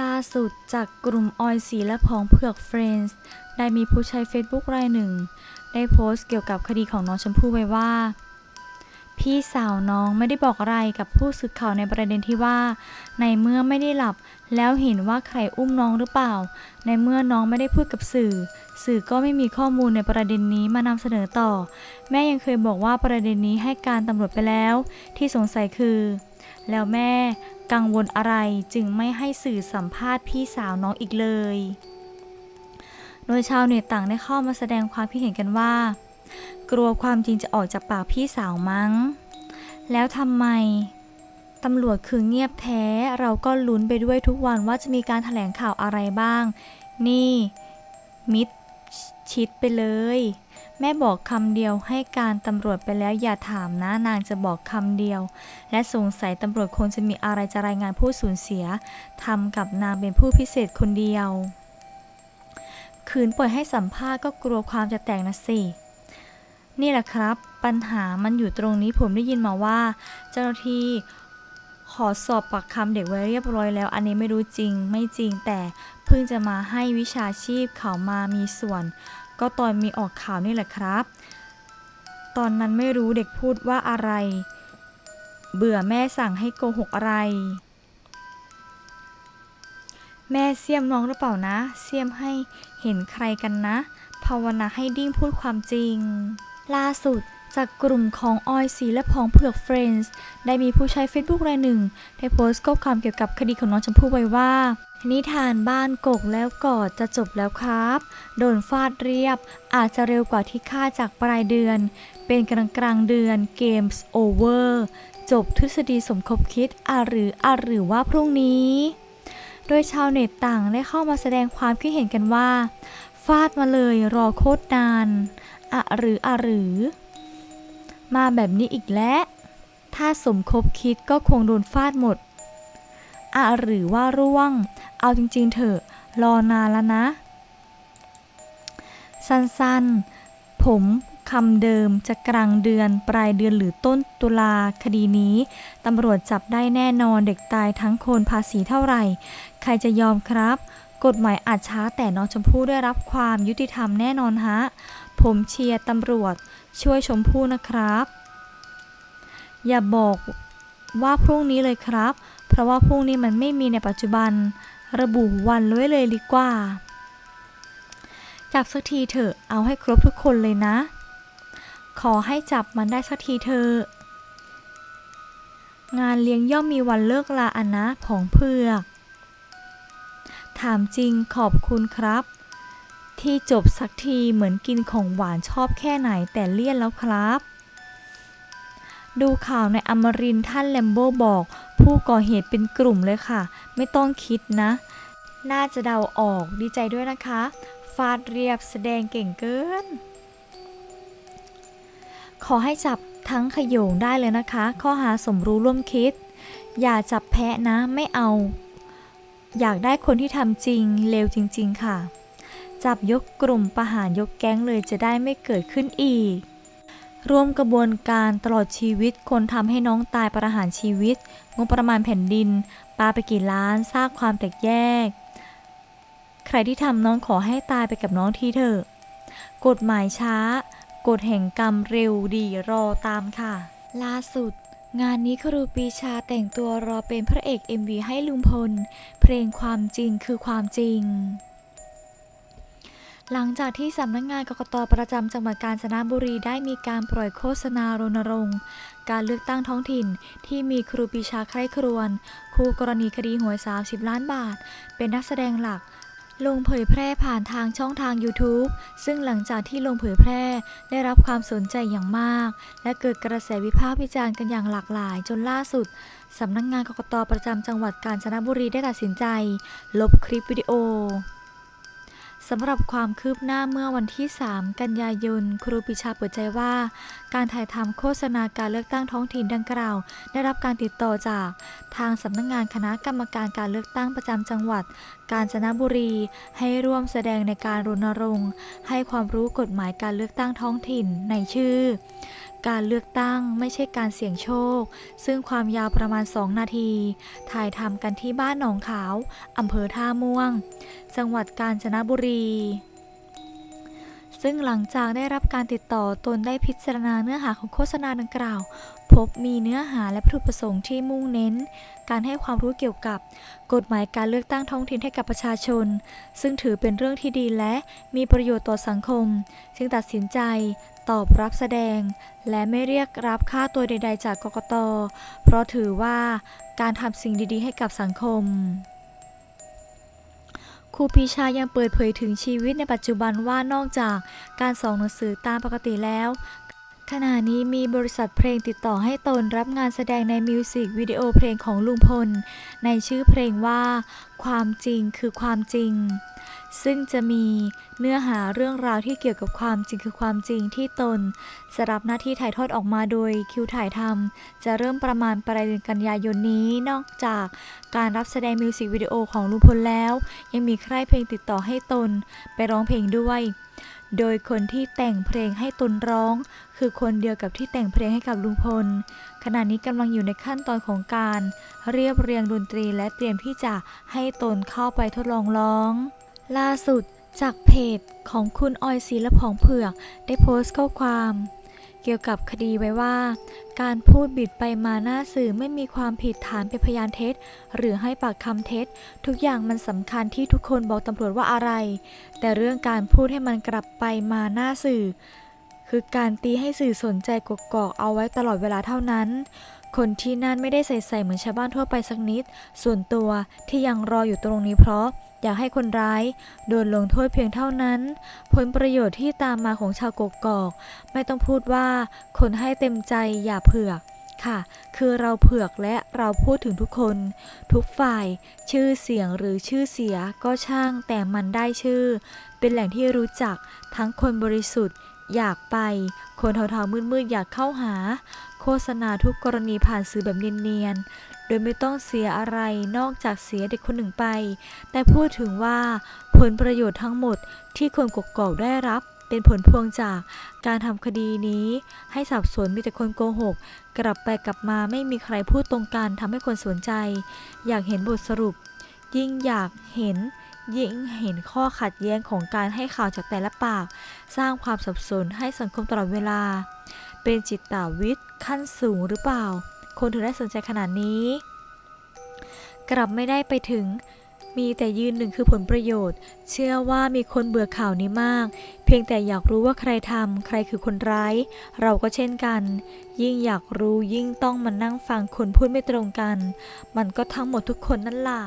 ล่าสุดจากกลุ่มออยสีและผองเผือกเฟรนด์ได้มีผู้ใช้ Facebook รายหนึ่ง ได้โพสต์เกี่ยวกับคดีของน้องชมพู่ไว้ว่า พี่สาวน้องไม่ได้บอกอะไรกับผู้สื่อข่าวในประเด็นที่ว่า ในเมื่อไม่ได้หลับ แล้วเห็นว่าใครอุ้มน้องหรือเปล่า ในเมื่อน้องไม่ได้พูดกับสื่อ สื่อก็ไม่มีข้อมูลในประเด็นนี้มานำเสนอต่อ แม่ยังเคยบอกว่าประเด็นนี้ให้การตำรวจไปแล้ว ที่สงสัยคือ แล้วแม่ กังวลอะไรจึงไม่ให้สื่อสัมภาษณ์พี่สาวน้องอีกเลย โดยชาวเน็ตต่างได้เข้ามาแสดงความคิดเห็นกันว่า กลัวความจริงจะออกจากปากพี่สาวมั้ง แล้วทำไมตำรวจคือเงียบแท้เราก็ลุ้นไปด้วยทุกวันว่าจะมีการแถลงข่าวอะไรบ้าง นี่ มิดชิดไปเลย แม่บอกคำเดียวให้การตำรวจไปแล้วอย่าถามนะนางจะบอกคำเดียว และสงสัยตำรวจคงจะมีอะไรจะรายงานผู้สูญเสียทำกับนางเป็นผู้พิเศษคนเดียวคืนปล่อยให้สัมภาษณ์ก็กลัวความจะแตกนะสินี่แหละครับ ปัญหามันอยู่ตรงนี้ผมได้ยินมาว่า เจ้าหน้าที่ขอสอบปากคำเด็กไว้เรียบร้อยแล้ว อันนี้ไม่รู้จริงไม่จริงแต่เพิ่งจะมาให้วิชาชีพเขามามีส่วน ก็ตอนมีออกข่าวนี่แหละครับ ตอนนั้นไม่รู้เด็กพูดว่าอะไร เบื่อแม่สั่งให้โกหกอะไร แม่เสียมน้องหรือเปล่านะ เสียมให้เห็นใครกันนะ ภาวนาให้ดิ้งพูดความจริง ล่าสุดจากกลุ่มของออยสีและพองเผือกเฟรนด์ได้มีผู้ใช้ Facebook รายหนึ่ง ได้โพสต์ข้อความเกี่ยวกับคดีของน้องชมพู่ไว้ว่านิทานบ้านกกแล้วกอดจะจบแล้วครับ โดนฟาดเรียบอาจจะเร็วกว่าที่คาดจากปลายเดือน เป็นกลางกลางเดือนเกมส์โอเวอร์จบทฤษฎีสมคบคิดอาหรืออาหรือว่าพรุ่งนี้ โดยชาวเน็ตต่างได้เข้ามาแสดงความคิดเห็นกันว่า ฟาดมาเลยรอโคตรนานอะหรืออะหรือ มาแบบนี้อีกแล้ว ถ้าสมคบคิดก็คงโดนฟาดหมด อะหรือว่าร่วง เอาจริงๆเถอะรอนานแล้วนะ สั้นๆ ผมคำเดิมจะกลางเดือนปลายเดือนหรือต้นตุลาคดีนี้ตำรวจจับได้แน่นอนเด็กตายทั้งคนภาษีเท่าไหร่ ใครจะยอมครับ กฎหมายอาจช้าแต่น้องชมพู่ได้รับความยุติธรรมแน่นอนฮะ ผมเชียร์ตำรวจช่วยชมพู่นะครับ อย่าบอก ว่าพรุ่งนี้เลยครับ เพราะว่าพรุ่งนี้มันไม่มีในปัจจุบัน ระบุวันไว้เลยดีกว่า จับสักทีเถอะ เอาให้ครบทุกคนเลยนะ ขอให้จับมันได้สักทีเถอะงานเลี้ยงย่อมมีวันเลิกลาอันนะผองเพือก ถามจริงขอบคุณครับ ที่จบสักทีเหมือนกินของหวานชอบแค่ไหนแต่เลี่ยนแล้วครับ ดูข่าวในอมรินท่านแลมโบบอก ผู้ก่อเหตุเป็นกลุ่มเลยค่ะ ไม่ต้องคิดนะ น่าจะเดาออกดีใจด้วยนะคะ ฟาดเรียบแสดงเก่งเกิน ขอให้จับทั้งขยงได้เลยนะคะ ข้อหาสมรู้ร่วมคิด อย่าจับแพะนะไม่เอา อยากได้คนที่ทำจริงเลวจริง ๆ ค่ะ จับยกกลุ่มประหารยกแก๊งเลยจะได้ไม่เกิดขึ้นอีก ร่วมกระบวนการตลอดชีวิตคนทำให้น้องตายประหารชีวิต งบประมาณแผ่นดิน ปาไปกี่ล้านสร้างความแตกแยก ใครที่ทำน้องขอให้ตายไปกับน้องทีเถอะกฎหมายช้า กฎแห่งกรรมเร็วดีรอตามค่ะ ล่าสุด งานนี้ครูปีชาแต่งตัวรอเป็นพระเอก MV ให้ลุงพล เพลงความจริงคือความจริง หลังจากที่สำนักงานกกตประจำจังหวัดกาญจนบุรีได้มีการปล่อยโฆษณารณรงค์ การเลือกตั้งท้องถิ่น ที่มีครูปีชาใคร่ครวญคู่กรณีคดีหวย 30 ล้านบาท เป็นนักแสดงหลักลงเผยแพร่ผ่านทางช่องทาง YouTube ซึ่งหลังจากที่ลงเผยแพร่ได้รับความสนใจอย่างมาก และเกิดกระแสวิพากษ์วิจารณ์กันอย่างหลากหลาย จนล่าสุดสำนักงานกกตประจำจังหวัดกาญจนบุรีได้ตัดสินใจ ลบคลิปวิดีโอ สำหรับความคืบหน้าเมื่อวันที่ 3 กันยายน ครูปิชาเปิดใจว่า การถ่ายทำโฆษณาการเลือกตั้งท้องถิ่นดังกล่าว ได้รับการติดต่อจากทางสำนักงานคณะกรรมการการเลือกตั้งประจำจังหวัด กาญจนบุรี ให้ร่วมแสดงในการรณรงค์ ให้ความรู้กฎหมายการเลือกตั้งท้องถิ่นในชื่อ การเลือกตั้งไม่ใช่การเสี่ยงโชค ซึ่งความยาวประมาณ 2 นาที ถ่ายทำกันที่บ้านหนองขาวอำเภอท่าม่วง จังหวัดกาญจนบุรี ซึ่งหลังจากได้รับการติดต่อตนได้พิจารณาเนื้อหาของโฆษณาดังกล่าว พบมีเนื้อหาและวัตถุประสงค์ที่มุ่งเน้น การให้ความรู้เกี่ยวกับ กฎหมายการเลือกตั้งท้องถิ่นให้กับประชาชน ซึ่งถือเป็นเรื่องที่ดีและมีประโยชน์ต่อสังคม จึงตัดสินใจตอบรับแสดง และไม่เรียกรับค่าตัวใด ๆ จากกกต เพราะถือว่าการทำสิ่งดี ๆ ให้กับสังคม ครูปีชายังเปิดเผยถึงชีวิตในปัจจุบันว่านอกจากการสอนหนังสือตามปกติแล้ว ขณะนี้มีบริษัทเพลงติดต่อให้ตนรับงานแสดงในมิวสิกวิดีโอเพลงของลุงพล ในชื่อเพลงว่า ความจริงคือความจริง ซึ่งจะมีเนื้อหาเรื่องราวที่เกี่ยวกับความจริงคือความจริงที่ตนจะรับหน้าที่ถ่ายทอดออกมาโดยคิวถ่ายทำจะเริ่มประมาณปลายเดือนกันยายนนี้ นอกจากการรับแสดงมิวสิกวิดีโอของลุงพลแล้ว ยังมีค่ายเพลงติดต่อให้ตนไปร้องเพลงด้วย โดยคนที่แต่งเพลงให้ตนร้อง คือคนเดียวกับที่แต่งเพลงให้กับลุงพลขณะนี้กำลังอยู่ในขั้นตอนของการ เรียบเรียงดนตรีและเตรียมที่จะให้ตนเข้าไปทดลองร้อง ล่าสุดจากเพจของคุณออยศรีละผองเผือกได้โพสต์ข้อความ เกี่ยวกับคดีไว้ว่า การพูดบิดไปมาหน้าสื่อไม่มีความผิดฐานเป็นพยานเท็จ หรือให้ปากคำเท็จ ทุกอย่างมันสำคัญที่ทุกคนบอกตำรวจว่าอะไร แต่เรื่องการพูดให้มันกลับไปมาหน้าสื่อ คือการตีให้สื่อสนใจกกอกเอาไว้ตลอดเวลาเท่านั้น คนที่นั่นไม่ได้ใส่ใส่เหมือนชาวบ้านทั่วไปสักนิด ส่วนตัวที่ยังรออยู่ตรงนี้เพราะอยากให้คนร้ายโดนลงโทษเพียงเท่านั้น ผลประโยชน์ที่ตามมาของชาวกกอก ไม่ต้องพูดว่าคนให้เต็มใจอย่าเผือกค่ะ คือเราเผือกและเราพูดถึงทุกคน ทุกฝ่าย ชื่อเสียงหรือชื่อเสียก็ช่างแต่มันได้ชื่อ เป็นแหล่งที่รู้จักทั้งคนบริสุทธิ์อยากไป คนเทาๆมืดๆอยากเข้าหา โฆษณาทุกกรณีผ่านสื่อแบบเนียนๆ โดยไม่ต้องเสียอะไรนอกจากเสียเด็กคนหนึ่งไป แต่พูดถึงว่าผลประโยชน์ทั้งหมดที่คนกกอกได้รับเป็นผลพวงจากการทำคดีนี้ ให้สับสนมีแต่คนโกหก กลับไปกลับมาไม่มีใครพูดตรงกันทำให้คนสนใจ อยากเห็นบทสรุป ยิ่งอยากเห็นยิ่งเห็นข้อขัดแย้งของการให้ข่าวจากแต่ละปาก สร้างความสับสนให้สังคมตลอดเวลา เป็นจิตตวิทย์ขั้นสูงหรือเปล่า คนถึงได้สนใจขนาดนี้ กลับไม่ได้ไปถึง มีแต่ยืนหนึ่งคือผลประโยชน์ เชื่อว่ามีคนเบื่อข่าวนี้มาก เพียงแต่อยากรู้ว่าใครทำใครคือคนร้าย เราก็เช่นกัน ยิ่งอยากรู้ยิ่งต้องมานั่งฟังคนพูดไม่ตรงกัน มันก็ทั้งหมดทุกคนนั่นล่ะ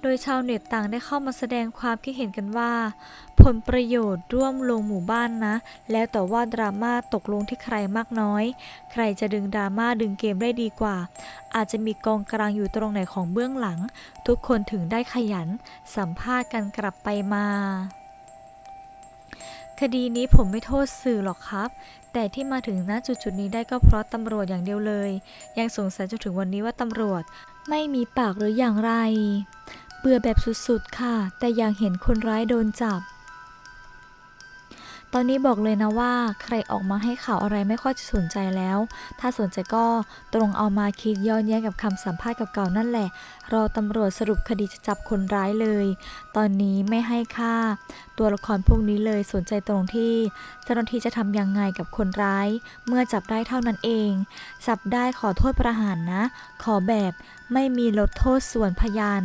โดยชาวเน็ตต่างได้เข้ามาแสดงความคิดเห็นกันว่า ผลประโยชน์ร่วมลงหมู่บ้านนะ แล้วแต่ว่าดราม่าตกลงที่ใครมากน้อย ใครจะดึงดราม่าดึงเกมได้ดีกว่า อาจจะมีกองกลางอยู่ตรงไหนของเบื้องหลัง ทุกคนถึงได้ขยัน สัมภาษณ์กันกลับไปมา คดีนี้ผมไม่โทษสื่อหรอกครับ แต่ที่มาถึงณจุดๆนี้ได้ก็เพราะตำรวจอย่างเดียวเลย ยังสงสัยจนถึงวันนี้ว่าตำรวจไม่มีปากหรืออย่างไร เบื่อแบบสุดๆค่ะ แต่ยังเห็นคนร้ายโดนจับ ตอนนี้บอกเลยนะว่าใครออกมาให้ข่าวอะไรไม่ค่อยจะสนใจแล้ว ถ้าสนใจก็ตรงเอามาคิดย้อนแย้งกับคำสัมภาษณ์เก่าๆนั่นแหละ รอตำรวจสรุปคดีจะจับคนร้ายเลย ตอนนี้ไม่ให้ค่า ตัวละครพวกนี้เลยสนใจตรงที่เจ้าหน้าที่จะทำยังไงกับคนร้าย เมื่อจับได้เท่านั้นเอง จับได้ขอโทษประหารนะ ขอแบบไม่มีลดโทษส่วนพยาน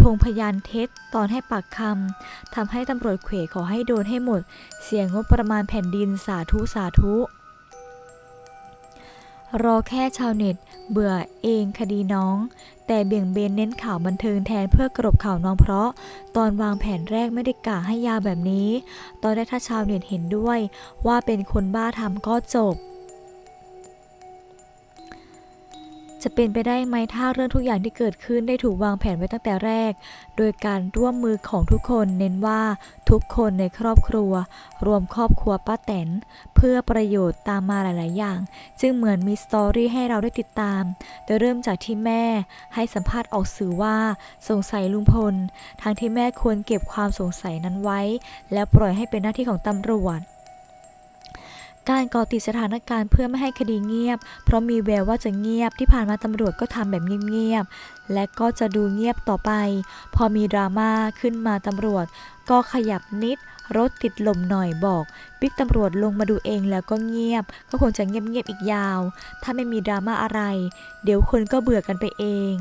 ทวงพยานเท็จตอนให้ปากคำทำให้ตำรวจเขวขอให้โดนให้หมด เสียงบประมาณแผ่นดินสาธุสาธุ รอแค่ชาวเน็ต เบื่อเองคดีน้อง แต่เบี่ยงเบนเน้นข่าวบันเทิงแทนเพื่อกรบข่าวน้องเพราะ ตอนวางแผนแรกไม่ได้กะให้ยาวแบบนี้ ตอนแรกถ้าชาวเน็ตเห็นด้วย ว่าเป็นคนบ้าทำก็จบ จะเป็นไปได้ไหมถ้าเรื่องทุกอย่างที่เกิดขึ้นได้ถูกวางแผนไว้ตั้งแต่แรก โดยการร่วมมือของทุกคนเน้นว่าทุกคนในครอบครัว รวมครอบครัวป้าแตน เพื่อประโยชน์ตามมาหลาย ๆ อย่าง จึงเหมือนมีสตอรี่ให้เราได้ติดตาม โดยเริ่มจากที่แม่ให้สัมภาษณ์ออกสื่อว่าสงสัยลุงพล ทั้งที่แม่ควรเก็บความสงสัยนั้นไว้ แล้วปล่อยให้เป็นหน้าที่ของตำรวจ การก่อติดสถานการณ์เพื่อไม่ให้คดีเงียบ เพราะมีแววว่าจะเงียบที่ผ่านมาตำรวจก็ทำแบบเงียบๆ และก็จะดูเงียบต่อไป พอมีดราม่าขึ้นมาตำรวจ ก็ขยับนิด รถติดลมหน่อยบอกบิ๊กตำรวจลงมาดูเองแล้วก็เงียบ ก็คงจะเงียบๆอีกยาว ถ้าไม่มีดราม่าอะไร เดี๋ยวคนก็เบื่อกันไปเอง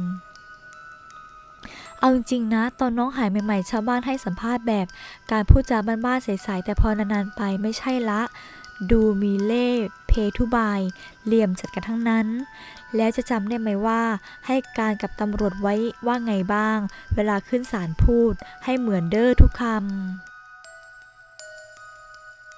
เอาจริงนะ ตอนน้องหายใหม่ๆ ชาวบ้านให้สัมภาษณ์แบบ การพูดจาบ้านๆใสๆแต่พอนานๆไปไม่ใช่ละ ดูมีเล่เพทุบาย เหลี่ยมจัดกันทั้งนั้น แล้วจะจำได้ไหมว่า ให้การกับตำรวจไว้ว่าไงบ้าง เวลาขึ้นศาลพูด ให้เหมือนเด้อทุกคำ